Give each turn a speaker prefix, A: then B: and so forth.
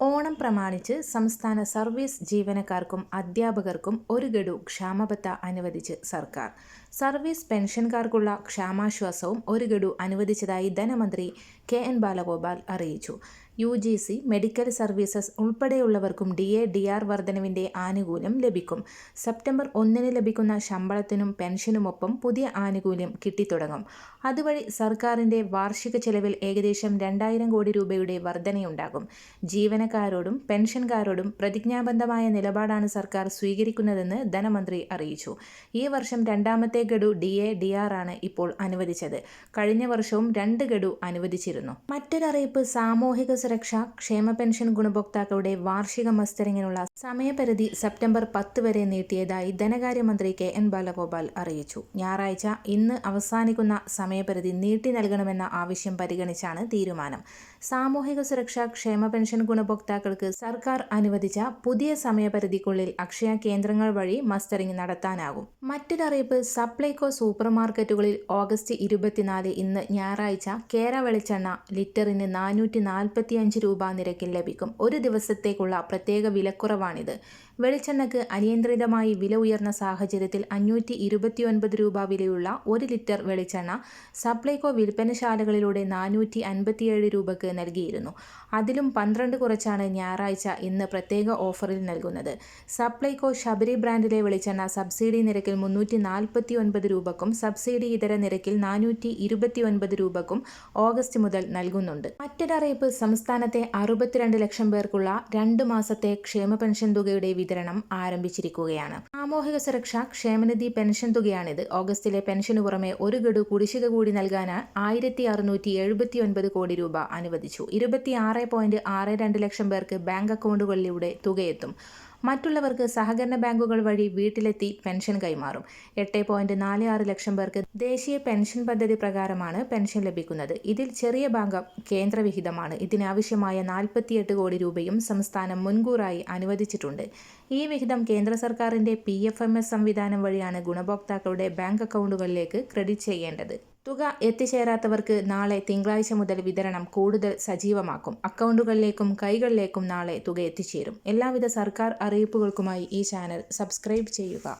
A: ഓണം പ്രമാണിച്ച് സംസ്ഥാന സർവീസ് ജീവനക്കാർക്കും അധ്യാപകർക്കും ഒരു ഗഡു ക്ഷാമബത്ത അനുവദിച്ച് സർക്കാർ. സർവീസ് പെൻഷൻകാർക്കുള്ള ക്ഷാമാശ്വാസവും ഒരു ഗഡു അനുവദിച്ചതായി ധനമന്ത്രി കെ എൻ ബാലഗോപാൽ അറിയിച്ചു. U G C medical services ഉൾപ്പെടെയുള്ളവർക്കും D A D R വർധനവിന്റെ ആനുകൂല്യം ലഭിക്കും. സെപ്റ്റംബർ ഒന്നിന് ലഭിക്കുന്ന ശമ്പളത്തിനും പെൻഷനുമൊപ്പം പുതിയ ആനുകൂല്യം കിട്ടിത്തുടങ്ങും. അതുവഴി സർക്കാരിന്റെ വാർഷിക ചെലവിൽ ഏകദേശം രണ്ടായിരം കോടി രൂപയുടെ വർധനയുണ്ടാകും. ജീവനക്കാരോടും പെൻഷൻകാരോടും പ്രതിജ്ഞാബദ്ധമായ നിലപാടാണ് സർക്കാർ സ്വീകരിക്കുന്നതെന്ന് ധനമന്ത്രി അറിയിച്ചു. ഈ വർഷം രണ്ടാമത്തെ ഗഡു ഡി എ ഡി ആർ ആണ് ഇപ്പോൾ അനുവദിച്ചത്. കഴിഞ്ഞ വർഷവും രണ്ട് ഗഡു അനുവദിച്ചിരുന്നു. മറ്റൊരറിയിപ്പ് സാമൂഹിക സുരക്ഷ ക്ഷേമ പെൻഷൻ ഗുണഭോക്താക്കളുടെ വാർഷിക മസ്റ്ററിങ്ങിനുള്ള സമയപരിധി സെപ്റ്റംബർ പത്ത് വരെ നീട്ടിയതായി ധനകാര്യമന്ത്രി കെ എൻ ബാലഗോപാൽ അറിയിച്ചു. ഞായറാഴ്ച ഇന്ന് അവസാനിക്കുന്ന സമയപരിധി നീട്ടി നൽകണമെന്ന ആവശ്യം പരിഗണിച്ചാണ് തീരുമാനം. സാമൂഹിക സുരക്ഷാ ക്ഷേമ പെൻഷൻ ഗുണഭോക്താക്കൾക്ക് സർക്കാർ അനുവദിച്ച പുതിയ സമയപരിധിക്കുള്ളിൽ അക്ഷയ കേന്ദ്രങ്ങൾ വഴി മസ്റ്ററിംഗ് നടത്താനാകും. മറ്റൊരറിയിപ്പ് സപ്ലൈകോ സൂപ്പർ മാർക്കറ്റുകളിൽ ഓഗസ്റ്റ് ഇരുപത്തിനാല് ഇന്ന് ഞായറാഴ്ച കേര വെളിച്ചെണ്ണ ലിറ്ററിന് നാനൂറ്റി നാൽപ്പത്തി അഞ്ച് രൂപ നിരക്കിൽ ലഭിക്കും. ഒരു ദിവസത്തേക്കുള്ള പ്രത്യേക വിലക്കുറവാണിത്. വെളിച്ചെണ്ണയ്ക്ക് അനിയന്ത്രിതമായി വില ഉയർന്ന സാഹചര്യത്തിൽ അഞ്ഞൂറ്റി ഇരുപത്തിയൊൻപത് രൂപ വിലയുള്ള ഒരു ലിറ്റർ വെളിച്ചെണ്ണ സപ്ലൈകോ വിൽപ്പനശാലകളിലൂടെ നാനൂറ്റി അൻപത്തിയേഴ് രൂപയ്ക്ക് നൽകിയിരുന്നു. അതിലും പന്ത്രണ്ട് കുറച്ചാണ് ഞായറാഴ്ച ഇന്ന് പ്രത്യേക ഓഫറിൽ നൽകുന്നത്. സപ്ലൈകോ ശബരി ബ്രാൻഡിലെ വെളിച്ചെണ്ണ സബ്സിഡി നിരക്കിൽ മുന്നൂറ്റി നാൽപ്പത്തി ഒൻപത് രൂപക്കും സബ്സിഡി ഇതര നിരക്കിൽ നാനൂറ്റി ഇരുപത്തി ഒൻപത് രൂപക്കും ഓഗസ്റ്റ് മുതൽ നൽകുന്നുണ്ട്. മറ്റൊരറിയിപ്പ് സംസ്ഥാനത്തെ അറുപത്തിരണ്ട് ലക്ഷം പേർക്കുള്ള രണ്ട് മാസത്തെ ക്ഷേമ പെൻഷൻ തുകയുടെ വിതരണം ആരംഭിച്ചിരിക്കുകയാണ്. സാമൂഹിക സുരക്ഷ ക്ഷേമനിധി പെൻഷൻ തുകയാണിത്. ഓഗസ്റ്റിലെ പെൻഷന് പുറമെ ഒരു ഗഡു കുടിശ്ശിക കൂടി നൽകാൻ ആയിരത്തി അറുന്നൂറ്റി എഴുപത്തി ഒൻപത് കോടി രൂപ അനുവദിച്ചു ഇരുപത്തി ആറ് പോയിന്റ് ആറ് രണ്ട് ലക്ഷം പേർക്ക് ബാങ്ക് അക്കൗണ്ടുകളിലൂടെ തുകയെത്തും. മറ്റുള്ളവർക്ക് സഹകരണ ബാങ്കുകൾ വഴി വീട്ടിലെത്തി പെൻഷൻ കൈമാറും. എട്ട് പോയിന്റ് നാല് ആറ് ലക്ഷം പേർക്ക് ദേശീയ പെൻഷൻ പദ്ധതി പ്രകാരമാണ് പെൻഷൻ ലഭിക്കുന്നത്. ഇതിൽ ചെറിയ ഭാഗം കേന്ദ്രവിഹിതമാണ്. ഇതിനാവശ്യമായ നാൽപ്പത്തിയെട്ട് കോടി രൂപയും സംസ്ഥാനം മുൻകൂറായി അനുവദിച്ചിട്ടുണ്ട്. ഈ വിഹിതം കേന്ദ്ര സർക്കാരിന്റെ പി എഫ് എം എസ് സംവിധാനം വഴിയാണ് ഗുണഭോക്താക്കളുടെ ബാങ്ക് അക്കൗണ്ടുകളിലേക്ക് ക്രെഡിറ്റ് ചെയ്യേണ്ടത്. തുക എത്തിച്ചേരാത്തവർക്ക് നാളെ തിങ്കളാഴ്ച മുതൽ വിതരണം കൂടുതൽ സജീവമാക്കും. അക്കൗണ്ടുകളിലേക്കും കൈകളിലേക്കും നാളെ തുക എത്തിച്ചേരും. എല്ലാവിധ സർക്കാർ അറിയിപ്പുകൾക്കുമായി ഈ ചാനൽ സബ്സ്ക്രൈബ് ചെയ്യുക.